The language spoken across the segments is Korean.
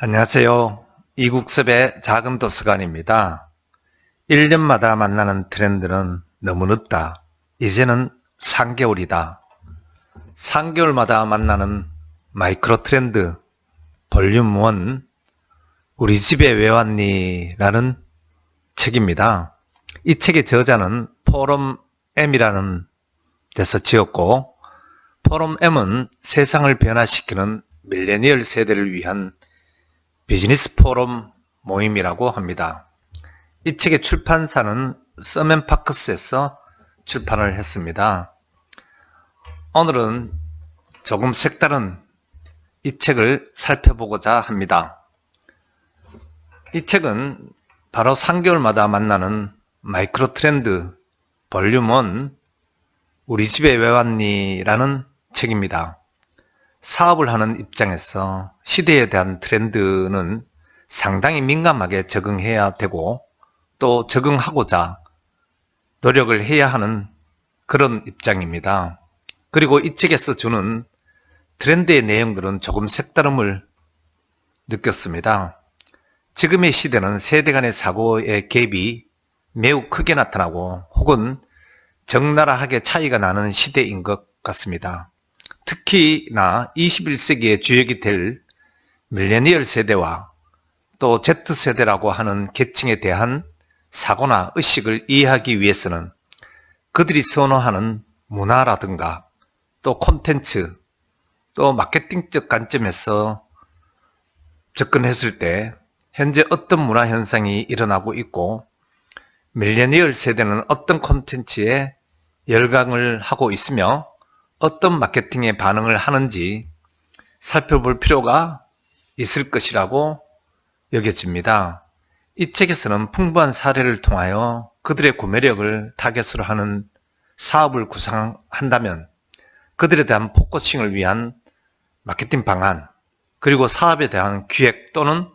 안녕하세요. 이국섭의 작은 도서관입니다. 1년마다 만나는 트렌드는 너무 늦다. 이제는 3개월이다. 3개월마다 만나는 마이크로 트렌드 볼륨 1 우리 집에 왜 왔니? 라는 책입니다. 이 책의 저자는 포럼 M이라는 데서 지었고 포럼 M은 세상을 변화시키는 밀레니얼 세대를 위한 비즈니스 포럼 모임이라고 합니다. 이 책의 출판사는 서맨파크스에서 출판을 했습니다. 오늘은 조금 색다른 이 책을 살펴보고자 합니다. 이 책은 바로 3개월마다 만나는 마이크로 트렌드 볼륨 1 우리 집에 왜 왔니? 라는 책입니다. 사업을 하는 입장에서 시대에 대한 트렌드는 상당히 민감하게 적응해야 되고 또 적응하고자 노력을 해야 하는 그런 입장입니다. 그리고 이 책에서 주는 트렌드의 내용들은 조금 색다름을 느꼈습니다. 지금의 시대는 세대 간의 사고의 갭이 매우 크게 나타나고 혹은 적나라하게 차이가 나는 시대인 것 같습니다. 특히나 21세기의 주역이 될 밀레니얼 세대와 또 Z세대라고 하는 계층에 대한 사고나 의식을 이해하기 위해서는 그들이 선호하는 문화라든가 또 콘텐츠 또 마케팅적 관점에서 접근했을 때 현재 어떤 문화 현상이 일어나고 있고 밀레니얼 세대는 어떤 콘텐츠에 열광을 하고 있으며 어떤 마케팅에 반응을 하는지 살펴볼 필요가 있을 것이라고 여겨집니다. 이 책에서는 풍부한 사례를 통하여 그들의 구매력을 타겟으로 하는 사업을 구상한다면 그들에 대한 포커싱을 위한 마케팅 방안, 그리고 사업에 대한 기획 또는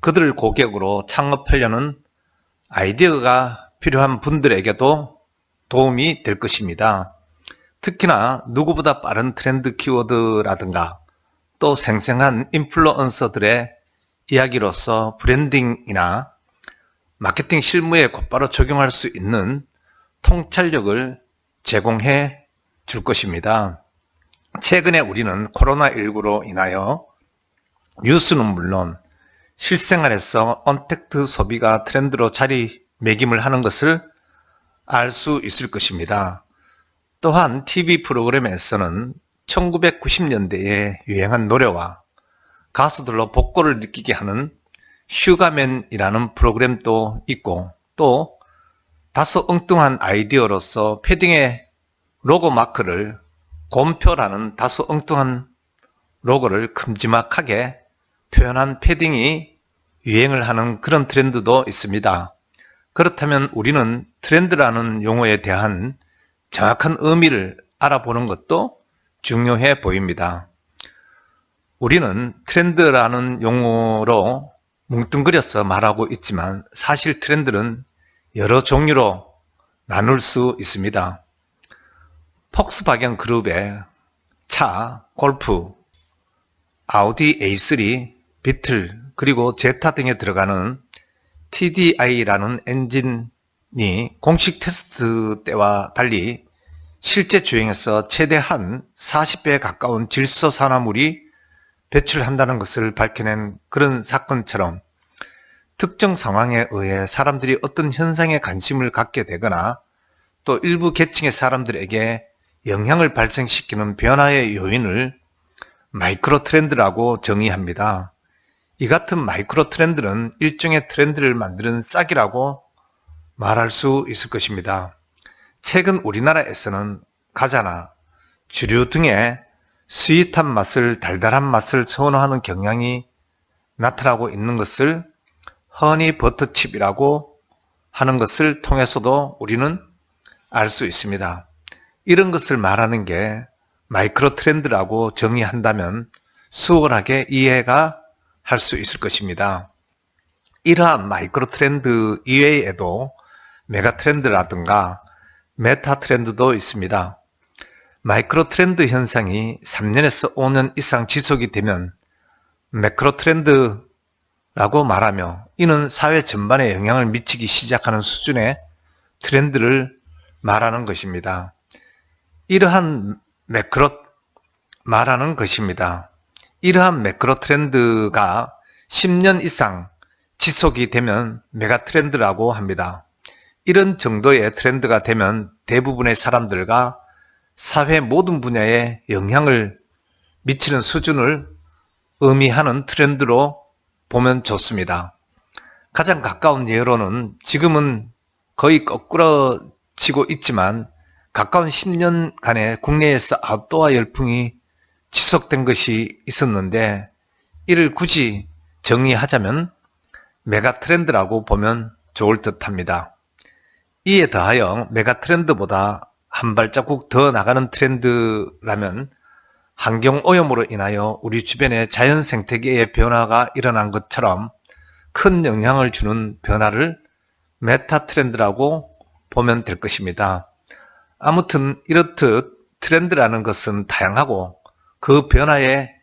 그들을 고객으로 창업하려는 아이디어가 필요한 분들에게도 도움이 될 것입니다. 특히나 누구보다 빠른 트렌드 키워드라든가 또 생생한 인플루언서들의 이야기로서 브랜딩이나 마케팅 실무에 곧바로 적용할 수 있는 통찰력을 제공해 줄 것입니다. 최근에 우리는 코로나19로 인하여 뉴스는 물론 실생활에서 언택트 소비가 트렌드로 자리매김을 하는 것을 알 수 있을 것입니다. 또한 TV 프로그램에서는 1990년대에 유행한 노래와 가수들로 복고를 느끼게 하는 슈가맨이라는 프로그램도 있고 또 다소 엉뚱한 아이디어로서 패딩의 로고 마크를 곰표라는 다소 엉뚱한 로고를 큼지막하게 표현한 패딩이 유행을 하는 그런 트렌드도 있습니다. 그렇다면 우리는 트렌드라는 용어에 대한 정확한 의미를 알아보는 것도 중요해 보입니다. 우리는 트렌드라는 용어로 뭉뚱그려서 말하고 있지만 사실 트렌드는 여러 종류로 나눌 수 있습니다. 폭스바겐 그룹의 차, 골프, 아우디 A3, 비틀, 그리고 제타 등에 들어가는 TDI라는 엔진 이 공식 테스트 때와 달리 실제 주행에서 최대한 40배에 가까운 질소 산화물이 배출한다는 것을 밝혀낸 그런 사건처럼 특정 상황에 의해 사람들이 어떤 현상에 관심을 갖게 되거나 또 일부 계층의 사람들에게 영향을 발생시키는 변화의 요인을 마이크로 트렌드라고 정의합니다. 이 같은 마이크로 트렌드는 일종의 트렌드를 만드는 싹이라고 말할 수 있을 것입니다. 최근 우리나라에서는 과자나 주류 등의 스윗한 맛을 달달한 맛을 선호하는 경향이 나타나고 있는 것을 허니 버터칩이라고 하는 것을 통해서도 우리는 알 수 있습니다. 이런 것을 말하는 게 마이크로 트렌드라고 정의한다면 수월하게 이해가 할 수 있을 것입니다. 이러한 마이크로 트렌드 이외에도 메가 트렌드라든가 메타 트렌드도 있습니다. 마이크로 트렌드 현상이 3년에서 5년 이상 지속이 되면 매크로 트렌드라고 말하며 이는 사회 전반에 영향을 미치기 시작하는 수준의 트렌드를 말하는 것입니다. 이러한 매크로 말하는 것입니다. 이러한 매크로 트렌드가 10년 이상 지속이 되면 메가 트렌드라고 합니다. 이런 정도의 트렌드가 되면 대부분의 사람들과 사회 모든 분야에 영향을 미치는 수준을 의미하는 트렌드로 보면 좋습니다. 가장 가까운 예로는 지금은 거의 거꾸러지고 있지만 가까운 10년간의 국내에서 아웃도어 열풍이 지속된 것이 있었는데 이를 굳이 정의하자면 메가 트렌드라고 보면 좋을 듯 합니다. 이에 더하여 메가 트렌드보다 한 발자국 더 나가는 트렌드라면 환경 오염으로 인하여 우리 주변의 자연 생태계의 변화가 일어난 것처럼 큰 영향을 주는 변화를 메타 트렌드라고 보면 될 것입니다. 아무튼 이렇듯 트렌드라는 것은 다양하고 그 변화의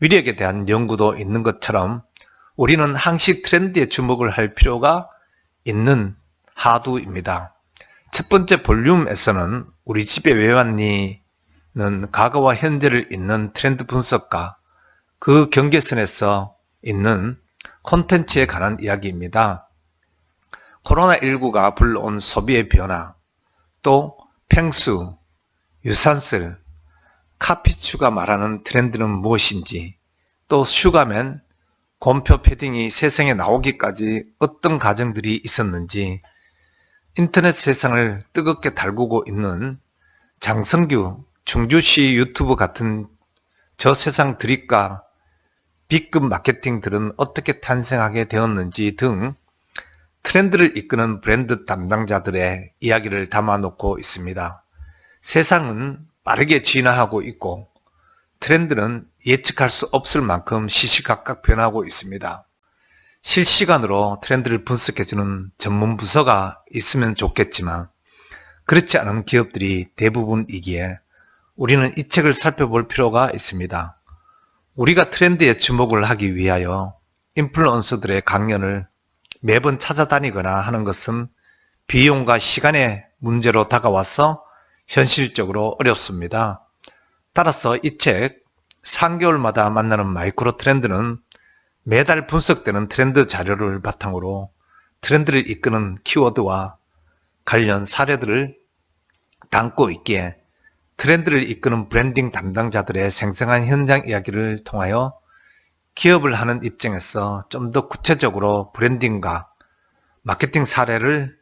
위력에 대한 연구도 있는 것처럼 우리는 항시 트렌드에 주목을 할 필요가 있는 하두입니다. 첫 번째 볼륨에서는 우리 집에 왜 왔니는 과거와 현재를 잇는 트렌드 분석과 그 경계선에서 있는 콘텐츠에 관한 이야기입니다. 코로나19가 불러온 소비의 변화, 또 펭수, 유산슬, 카피추가 말하는 트렌드는 무엇인지, 또 슈가맨, 곰표 패딩이 세상에 나오기까지 어떤 과정들이 있었는지, 인터넷 세상을 뜨겁게 달구고 있는 장성규, 중주시 유튜브 같은 저 세상 드립과 B급 마케팅들은 어떻게 탄생하게 되었는지 등 트렌드를 이끄는 브랜드 담당자들의 이야기를 담아놓고 있습니다. 세상은 빠르게 진화하고 있고 트렌드는 예측할 수 없을 만큼 시시각각 변하고 있습니다. 실시간으로 트렌드를 분석해주는 전문 부서가 있으면 좋겠지만 그렇지 않은 기업들이 대부분이기에 우리는 이 책을 살펴볼 필요가 있습니다. 우리가 트렌드에 주목을 하기 위하여 인플루언서들의 강연을 매번 찾아다니거나 하는 것은 비용과 시간의 문제로 다가와서 현실적으로 어렵습니다. 따라서 이 책 3개월마다 만나는 마이크로 트렌드는 매달 분석되는 트렌드 자료를 바탕으로 트렌드를 이끄는 키워드와 관련 사례들을 담고 있기에 트렌드를 이끄는 브랜딩 담당자들의 생생한 현장 이야기를 통하여 기업을 하는 입장에서 좀 더 구체적으로 브랜딩과 마케팅 사례를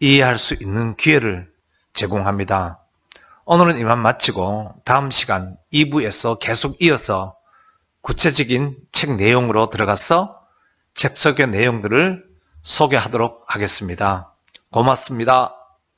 이해할 수 있는 기회를 제공합니다. 오늘은 이만 마치고 다음 시간 2부에서 계속 이어서 구체적인 책 내용으로 들어가서 책 속의 내용들을 소개하도록 하겠습니다. 고맙습니다.